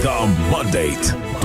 The Mandate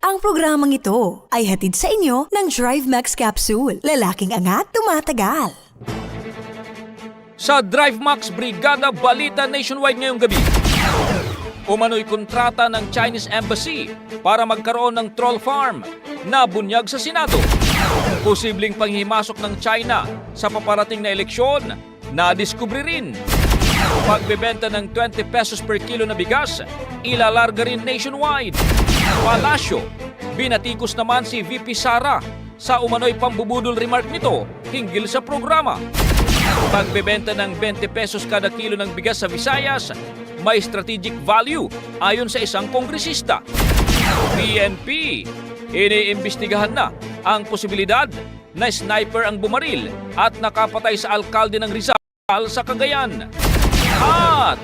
Ang programang ito ay hatid sa inyo ng Drive Max Capsule. Lalaking angat, tumatagal. Sa Drive Max Brigada Balita Nationwide ngayong gabi. Umano'y kontrata ng Chinese Embassy para magkaroon ng troll farm na bunyag sa Senado. Posibleng panghimasok ng China sa paparating na eleksyon na diskubre rin. Pagbebenta ng 20 pesos per kilo na bigas, ilalarga rin nationwide. Palasyo, binatikos naman si VP Sara sa umano'y pambubudol remark nito hinggil sa programa. Pagbebenta ng 20 pesos kada kilo ng bigas sa Visayas, may strategic value ayon sa isang kongresista. PNP, iniimbestigahan na ang posibilidad na sniper ang bumaril at nakapatay sa alkalde ng Rizal sa Cagayan. At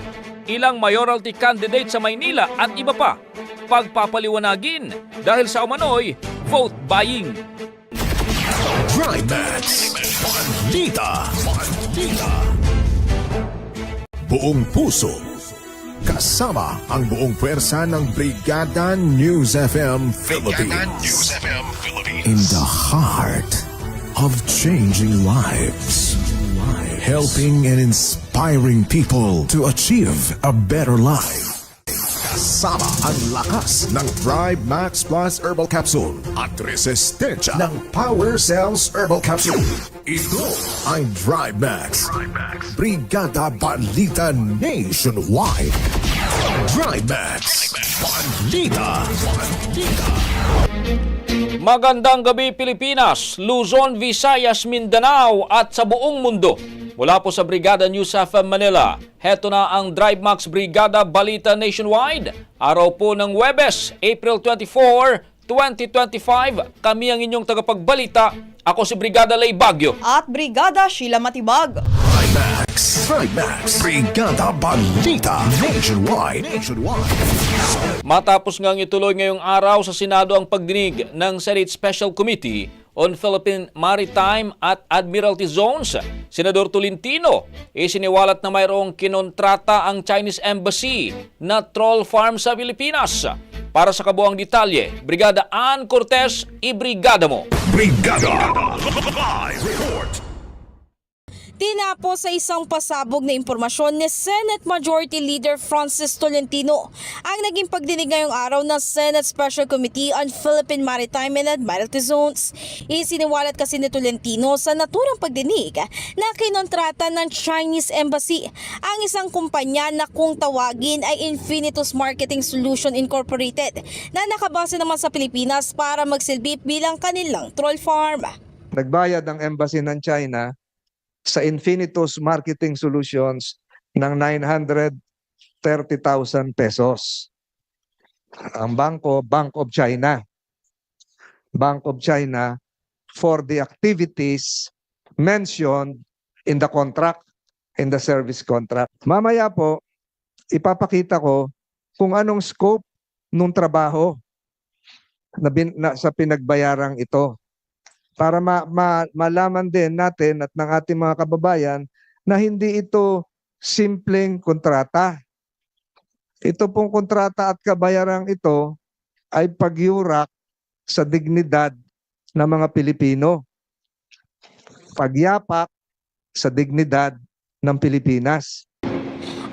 ilang mayoralty candidate sa Maynila at iba pa pagpapaliwanagin dahil sa umano'y vote buying. Balita. Balita. Buong puso. Kasama ang buong pwersa ng Brigada News FM Philippines. In the heart of changing lives. Helping and inspiring people to achieve a better life. Kasama ang lakas ng Thrive Max Plus Herbal Capsule at resistensya ng Power Cells Herbal Capsule. Ito ang Thrive Max. Brigada Balita Nationwide. Drive Trimax. Balita. Balita. Magandang gabi Pilipinas, Luzon, Visayas, Mindanao at sa buong mundo. Mula po sa Brigada News FM Manila, heto na ang Drive Max Brigada Balita Nationwide. Araw po ng Webes, April 24, 2025. Kami ang inyong tagapagbalita. Ako si Brigada Lay Bagyo. at Brigada Sheila Matibag. Trimax. Trimax. Brigada Balita. Nationwide. Nationwide. Matapos ngang ituloy ngayong araw sa Senado ang pagdinig ng Senate Special Committee on Philippine Maritime at Admiralty Zones, Senador Tolentino, isiniwalat na mayroong kinontrata ang Chinese Embassy na troll farm sa Pilipinas. Para sa kabuang detalye, Brigada Ann Cortez, ibrigada mo. Brigada. Live report. Tinapos sa isang pasabog na impormasyon ni Senate Majority Leader Francis Tolentino ang naging pagdinig ngayong araw ng Senate Special Committee on Philippine Maritime and Admiralty Zones. Isiniwalat kasi ni Tolentino sa naturang pagdinig na kinontrata ng Chinese Embassy ang isang kumpanya na kung tawagin ay Infinitus Marketing Solution Incorporated na nakabase naman sa Pilipinas para magsilbi bilang kanilang troll farm. nagbayad ang embassy ng China sa Infinitus Marketing Solutions ng 930,000 pesos. Ang bangko, Bank of China. Bank of China for the activities mentioned in the contract, in the service contract. Mamaya po, ipapakita ko kung anong scope nung trabaho na, bin, na sa pinagbayarang ito para ma, ma, malaman din natin at ng ating mga kababayan na hindi ito simpleng kontrata. Ito pong kontrata at kabayarang ito ay pagyurak sa dignidad ng mga Pilipino. Pagyapak sa dignidad ng Pilipinas.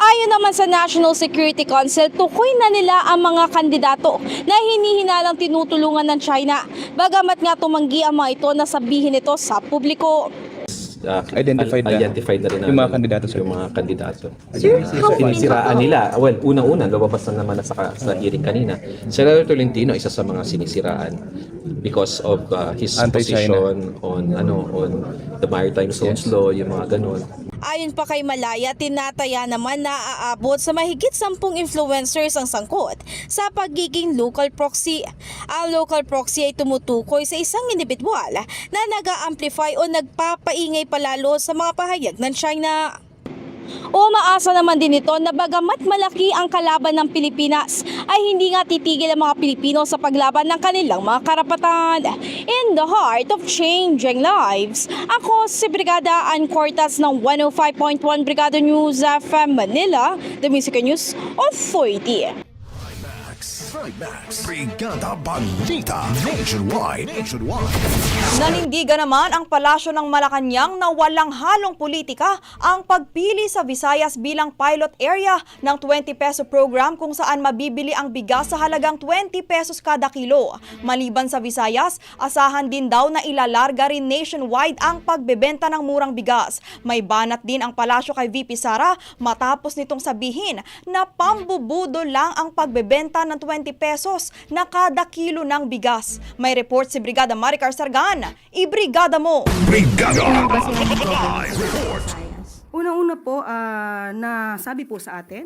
Ayon naman sa National Security Council, tukoy na nila ang mga kandidato na hinihinalang tinutulungan ng China. Bagamat nga tumanggi ang mga ito na sabihin ito sa publiko. uh, Identified na. identified na rin Yung mga kandidato, sir. Yung mga kandidato. Sir, how sinisiraan nila. Well, unang-una, lumabas na naman sa, sa hearing kanina. Senator Tolentino, isa sa mga sinisiraan because of uh, his Anti-China. position on ano on the maritime zones law, yung mga ganun. Ayon pa kay Malaya, tinataya naman na aabot sa mahigit sampung influencers ang sangkot sa pagiging local proxy. Ang local proxy ay tumutukoy sa isang individual na nag-amplify o nagpapaingay palalo sa mga pahayag ng China. Umaasa naman din ito na bagamat malaki ang kalaban ng Pilipinas ay hindi nga titigil ang mga Pilipino sa paglaban ng kanilang mga karapatan. In the heart of changing lives, ako si Brigada Ann Cortas ng 105.1 Brigada News FM Manila, The Music News Authority. Trimax. Brigada Balita. Nationwide. Nationwide. Nanindigan naman ang palasyo ng Malacanang na walang halong politika ang pagpili sa Visayas bilang pilot area ng 20 peso program kung saan mabibili ang bigas sa halagang 20 pesos kada kilo. Maliban sa Visayas, asahan din daw na ilalarga rin nationwide ang pagbebenta ng murang bigas. May banat din ang palasyo kay VP Sara matapos nitong sabihin na pambubudo lang ang pagbebenta ng 20 pesos na kada kilo ng bigas. May report si Brigada Maricar Sargan. Ibrigada mo! Brigada. Unang-una po, ah, na sabi po sa atin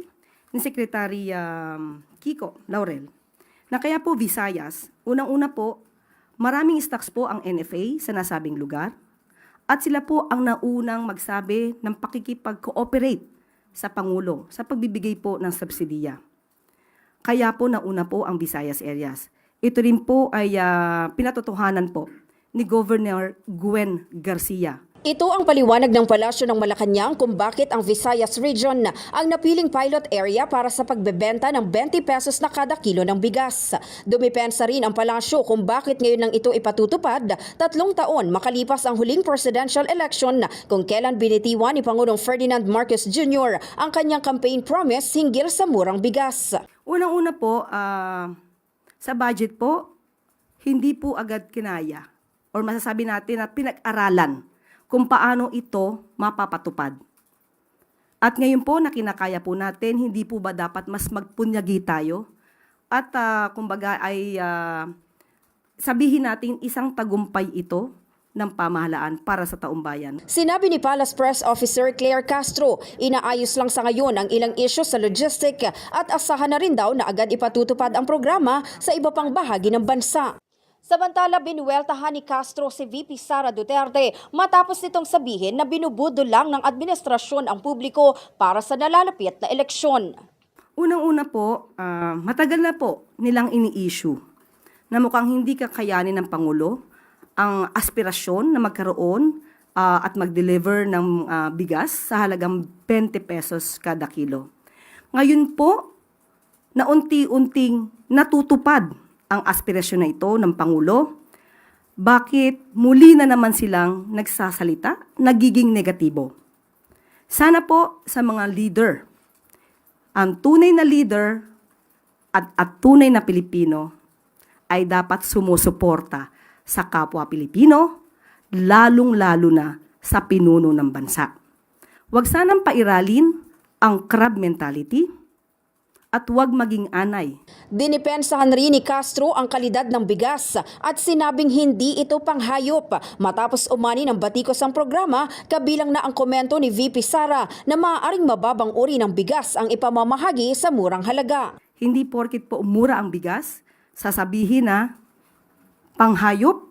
ni Secretary um, Kiko Laurel na kaya po Visayas, unang-una po, maraming stocks po ang NFA sa nasabing lugar at sila po ang naunang magsabi ng pakikipag-cooperate sa Pangulo sa pagbibigay po ng subsidiya. Kaya po nauna po ang Visayas areas. Ito rin po ay ah, pinatotohanan po ni Governor Gwen Garcia Ito ang paliwanag ng palasyo ng Malacanang kung bakit ang Visayas Region ang napiling pilot area para sa pagbebenta ng 20 pesos na kada kilo ng bigas. Dumipensa rin ang palasyo kung bakit ngayon nang ito ipatutupad tatlong taon makalipas ang huling presidential election kung kailan binitiwan ni Pangulong Ferdinand Marcos Jr. ang kanyang campaign promise hinggil sa murang bigas. Unang-una po, ah, sa budget po, hindi po agad kinaya or masasabi natin na pinag-aralan kung paano ito mapapatupad. At ngayon po na kinakaya po natin, hindi po ba dapat mas magpunyagi tayo? At ah, kumbaga ay ah, sabihin natin isang tagumpay ito ng pamahalaan para sa taong bayan. Sinabi ni Palace Press Officer Claire Castro, inaayos lang sa ngayon ang ilang isyu sa logistic at asahan na rin daw na agad ipatutupad ang programa sa iba pang bahagi ng bansa. Samantala, binuweltahan ni Castro si VP Sara Duterte matapos nitong sabihin na binubudo lang ng administrasyon ang publiko para sa nalalapit na eleksyon. Unang-una po, ah, matagal na po nilang ini-issue na mukhang hindi kakayanin ng Pangulo ang aspirasyon na magkaroon ah, at mag-deliver ng ah, bigas sa halagang 20 pesos kada kilo. Ngayon po, na unti-unting natutupad ang aspirasyon na ito ng Pangulo, bakit muli na naman silang nagsasalita, nagiging negatibo? Sana po sa mga leader ang tunay na leader at, at tunay na Pilipino ay dapat sumusuporta sa kapwa Pilipino, lalong-lalo na sa pinuno ng bansa. Huwag sanang pairalin ang crab mentality at huwag maging anay Dinipensahan rin ni Castro ang kalidad ng bigas at sinabing hindi ito panghayop matapos umani ng batikos ang programa kabilang na ang komento ni VP Sara na maaaring mababang uri ng bigas ang ipamamahagi sa murang halaga. Hindi porkit po mura ang bigas, sasabihin na panghayop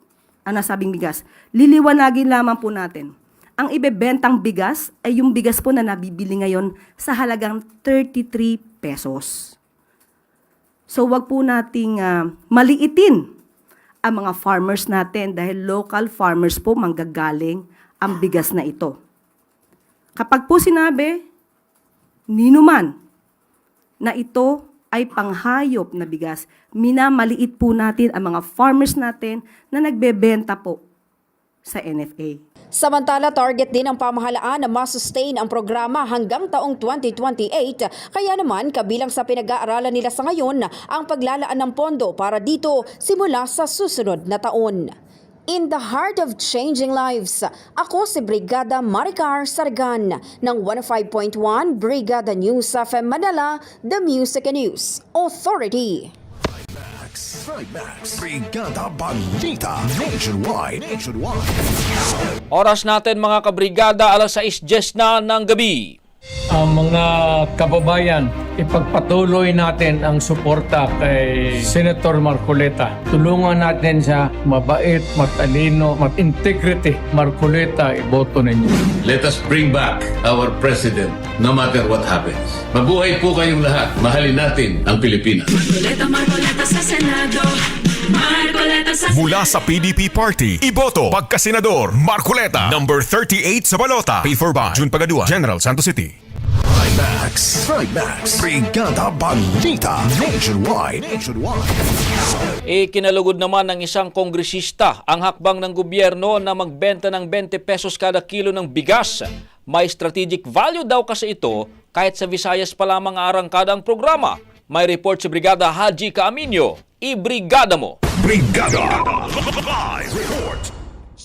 ang nasabing bigas. Liliwanagin lamang po natin. Ang ibebentang bigas ay yung bigas po na nabibili ngayon sa halagang 33 pesos. So wag po nating ah, maliitin ang mga farmers natin dahil local farmers po manggagaling ang bigas na ito. Kapag po sinabi, ninuman, na ito ay panghayop na bigas. Minamaliit po natin ang mga farmers natin na nagbebenta po sa NFA. Samantala, target din ng pamahalaan na masustain ang programa hanggang taong 2028. Kaya naman, kabilang sa pinag-aaralan nila sa ngayon ang paglalaan ng pondo para dito simula sa susunod na taon. In the heart of changing lives, ako si Brigada Maricar Sargan ng 105.1 Brigada News FM Manila, The Music and News Authority. Trimax. Brigada Balita Nationwide. Nationwide. Oras natin mga kabrigada, alas 6.10 na ng gabi. Ang mga kababayan, ipagpatuloy natin ang suporta kay Senator Marcoleta. Tulungan natin siya mabait, matalino, mag-integrity. Marcoleta, iboto ninyo. Let us bring back our president no matter what happens. Mabuhay po kayong lahat. Mahalin natin ang Pilipinas. Mula sa PDP Party, Iboto, Pagkasenador, Marcoleta, number 38 sa balota. Pay for by June Pagadua, General Santos City. Trimax. Trimax. Brigada Balita Nationwide. Nationwide. Ikinalugod naman ng isang kongresista ang hakbang ng gobyerno na magbenta ng 20 pesos kada kilo ng bigas. May strategic value daw kasi ito kahit sa Visayas pa lamang arangkada ang programa. May report si Brigada Haji Caaminio. I-brigada mo! Brigada. Live report.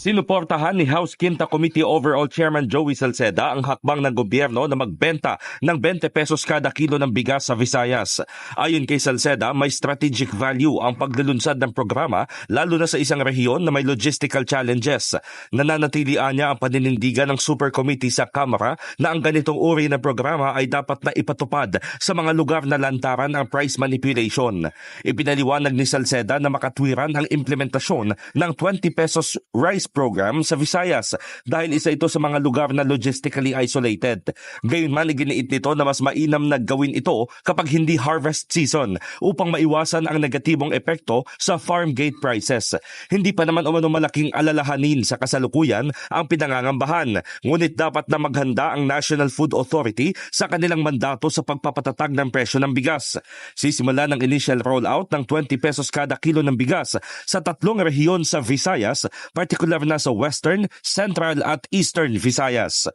Sinuportahan ni House Quinta Committee Overall Chairman Joey Salceda ang hakbang ng gobyerno na magbenta ng 20 pesos kada kilo ng bigas sa Visayas. Ayon kay Salceda, may strategic value ang paglulunsad ng programa lalo na sa isang rehiyon na may logistical challenges. Nananatilian niya ang paninindigan ng Super Committee sa Kamara na ang ganitong uri ng programa ay dapat na ipatupad sa mga lugar na lantaran ang price manipulation. Ipinaliwanag ni Salceda na makatwiran ang implementasyon ng 20 pesos rice program sa Visayas dahil isa ito sa mga lugar na logistically isolated. Gayunman, iginiit nito na mas mainam na gawin ito kapag hindi harvest season upang maiwasan ang negatibong epekto sa farm gate prices. Hindi pa naman umano malaking alalahanin sa kasalukuyan ang pinangangambahan, ngunit dapat na maghanda ang National Food Authority sa kanilang mandato sa pagpapatatag ng presyo ng bigas. Sisimula ng initial rollout ng 20 pesos kada kilo ng bigas sa tatlong rehiyon sa Visayas, particular na sa Western, Central at Eastern Visayas.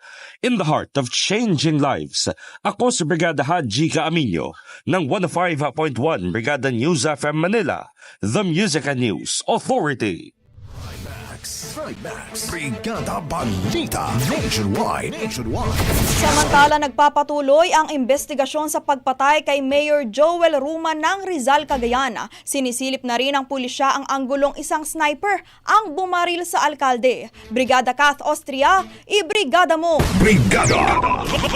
In the heart of changing lives, ako si Brigada Haji Caaminio ng 105.1 Brigada News FM Manila, the Music and News Authority. Trimax. Brigada Balita Nationwide. Nationwide. Samantala nagpapatuloy ang investigasyon sa pagpatay kay Mayor Joel Ruma ng Rizal, Cagayan. Sinisilip na rin ng pulisya ang anggulong isang sniper ang bumaril sa alkalde. Brigada Kath Austria, ibrigada mo! Brigada.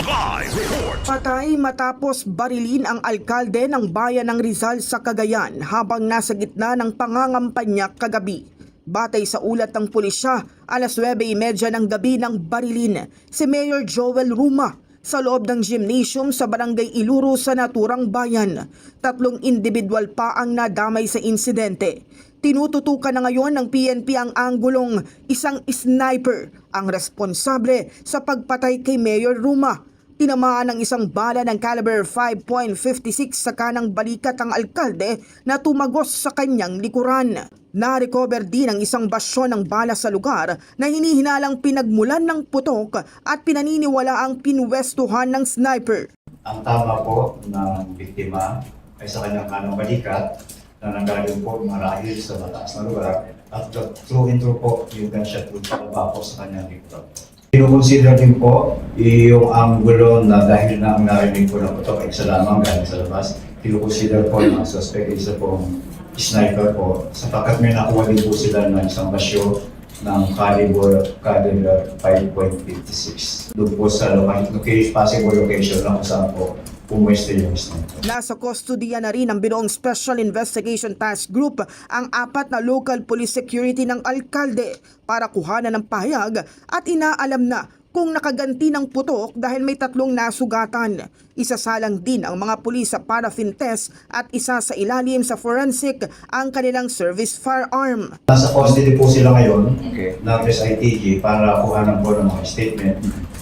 Live report. Patay matapos barilin ang alkalde ng bayan ng Rizal sa Cagayan habang nasa gitna ng pangangampanya kagabi. Batay sa ulat ng pulisya, alas 9.30 ng gabi ng barilin si Mayor Joel Ruma sa loob ng gymnasium sa barangay Iluro sa naturang bayan. Tatlong individual pa ang nadamay sa insidente. Tinututukan na ngayon ng PNP ang anggulong isang sniper ang responsable sa pagpatay kay Mayor Ruma. Tinamaan ng isang bala ng caliber 5.56 sa kanang balikat ang alkalde na tumagos sa kanyang likuran. Na-recover din ang isang basyon ng bala sa lugar na hinihinalang pinagmulan ng putok at pinaniniwala ang pinwestuhan ng sniper. Ang tama po ng biktima ay sa kanyang kanang balikat na nanggaling po marahil sa mataas na lugar at through and through po yung gunshot would pababa po sa kanyang likod. Kinukonsider din po yung angulo na dahil na ang narinig po ng putok ay isa lamang galing sa labas. Kinukonsider po ng suspect isa pong sniper po sapagkat may nakuha din po sila ng isang basyo ng caliber, caliber 5.56. Doon po sa location, possible location na kung saan po pumwesto yung sniper. Nasa kustodiya na rin ng binuong Special Investigation Task Group ang apat na local police security ng alkalde para kuhanan ng pahayag at inaalam na kung nakaganti ng putok dahil may tatlong nasugatan. Isasalang din ang mga pulis sa paraffin test at isa sa ilalim sa forensic ang kanilang service firearm. Nasa custody po sila ngayon ng SITG para kuhanan po ng mga statement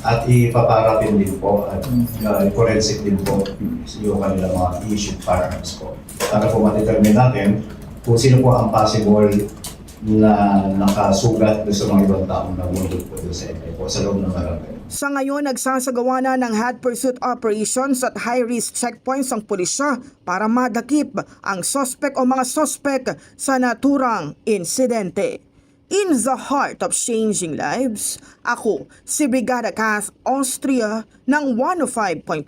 at ipaparapin din po at uh, forensic din po yung kanilang mga issued firearms po. Para po ma-determine natin kung sino po ang possible na nakasugat sa mga ibang taong nabundod po doon sa area po sa loob ng barangay. Sa ngayon, nagsasagawa na ng hot pursuit operations at high-risk checkpoints ang pulisya para madakip ang suspect o mga suspect sa naturang insidente. In the heart of changing lives, ako si Brigada Kath Austria ng 105.1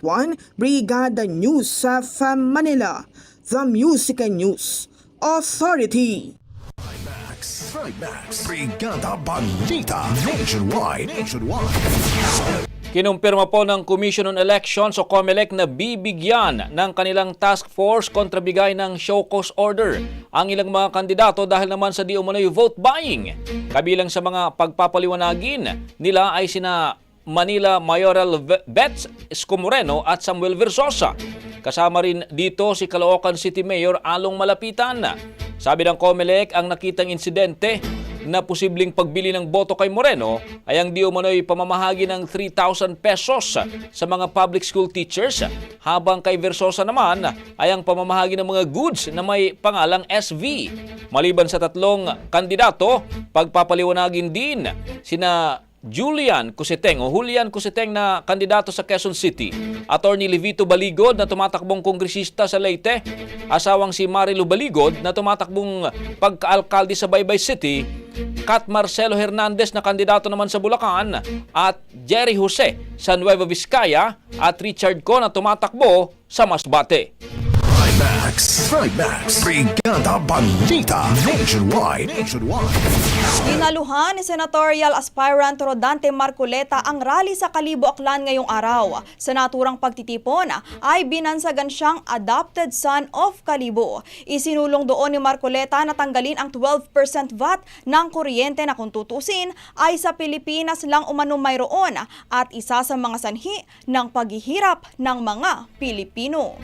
Brigada News sa Manila, the Music and News Authority. Trimax. Trimax. Brigada Balita Nationwide. Nationwide. Kinumpirma po ng Commission on Elections o COMELEC na bibigyan ng kanilang task force kontrabigay ng show cause order ang ilang mga kandidato dahil naman sa di umano'y vote buying. Kabilang sa mga pagpapaliwanagin nila ay sina Manila Mayoral Bets Escomoreno at Samuel Versosa. Kasama rin dito si Caloocan City Mayor Along Malapitan. Sabi ng COMELEC ang nakitang insidente na posibleng pagbili ng boto kay Moreno ay ang di umano'y pamamahagi ng 3,000 pesos sa mga public school teachers habang kay Versosa naman ay ang pamamahagi ng mga goods na may pangalang SV. Maliban sa tatlong kandidato, pagpapaliwanagin din sina Julian Cusiteng o Julian Cusiteng na kandidato sa Quezon City, Attorney Levito Baligod na tumatakbong kongresista sa Leyte, asawang si Marilu Baligod na tumatakbong pagkaalkalde sa Baybay City, Kat Marcelo Hernandez na kandidato naman sa Bulacan. At Jerry Jose sa Nueva Vizcaya. At Richard Co na tumatakbo sa Masbate. Trimax. Trimax. Brigada Balita Nationwide. Nationwide. Dinaluhan ni senatorial aspirant Rodante Marcoleta ang rally sa Kalibo Aklan ngayong araw. Sa naturang pagtitipon ay binansagan siyang adopted son of Kalibo. Isinulong doon ni Marcoleta na tanggalin ang 12% VAT ng kuryente na kung tutusin ay sa Pilipinas lang umano mayroon at isa sa mga sanhi ng paghihirap ng mga Pilipino.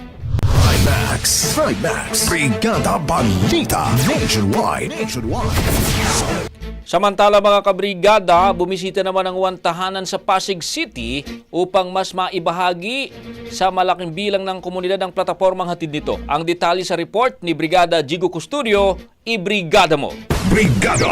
Trimax. Trimax. Brigada Balita Nationwide. Nationwide. Samantala mga kabrigada, bumisita naman ang one tahanan sa Pasig City upang mas maibahagi sa malaking bilang ng komunidad ang platapormang hatid nito. Ang detalye sa report ni Brigada Jigo Custodio, ibrigada mo! Brigada.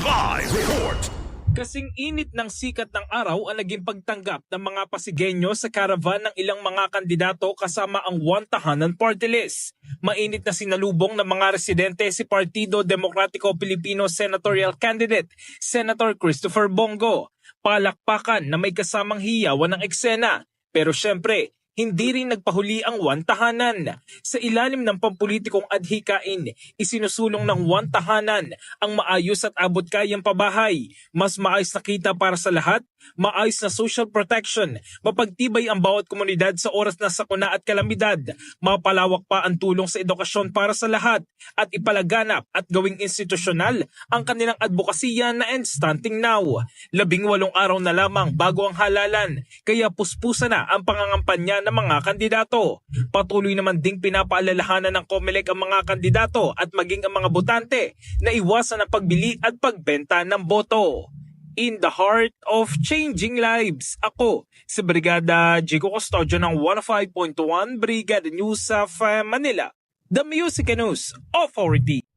Live report. Kasing init ng sikat ng araw ang naging pagtanggap ng mga Pasigenyo sa caravan ng ilang mga kandidato kasama ang One Tahanan Party List. Mainit na sinalubong ng mga residente si Partido Demokratiko Pilipino Senatorial Candidate Senator Christopher Bongo. Palakpakan na may kasamang hiyawan ng eksena. Pero syempre, hindi rin nagpahuli ang One Tahanan. Sa ilalim ng pampulitikong adhikain, isinusulong ng One Tahanan ang maayos at abot kayang pabahay, mas maayos na kita para sa lahat, maayos na social protection, mapagtibay ang bawat komunidad sa oras na sakuna at kalamidad, mapalawak pa ang tulong sa edukasyon para sa lahat, at ipalaganap at gawing institusyonal ang kanilang advokasya na and stunting now. Labing walong araw na lamang bago ang halalan, kaya puspusa na ang pangangampanya ng mga kandidato. Patuloy naman ding pinapaalalahanan ng COMELEC ang mga kandidato at maging ang mga botante na iwasan ang pagbili at pagbenta ng boto. In the heart of changing lives, ako si Brigada Jigo Custodio ng 105.1 Brigada News of Manila, the Music News Authority.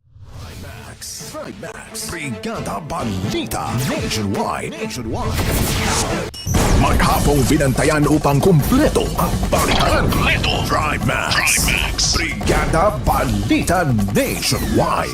Trimax. Brigada Balita Nationwide. Nationwide. Maghapong binantayan upang kumpleto ang balitan. Kumpleto. Drive Max. Brigada Balita Nationwide.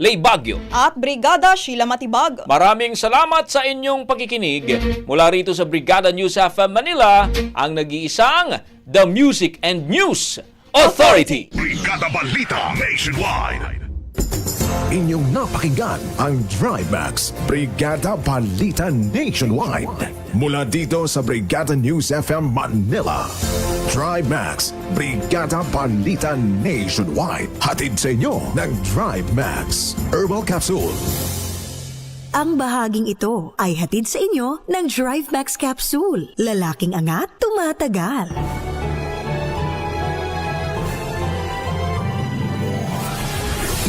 Lay Bagyo. At Brigada Sheila Matibag. Maraming salamat sa inyong pagkikinig. Mula rito sa Brigada News FM Manila, ang nag-iisang The Music and News Authority. Brigada Balita Nationwide. Inyong napakinggan ang Drive Max Brigada Balita Nationwide. Mula dito sa Brigada News FM Manila. Drive Max Brigada Balita Nationwide. Hatid sa inyo ng Drive Max Herbal Capsule. Ang bahaging ito ay hatid sa inyo ng Drive Max Capsule. Lalaking angat, tumatagal.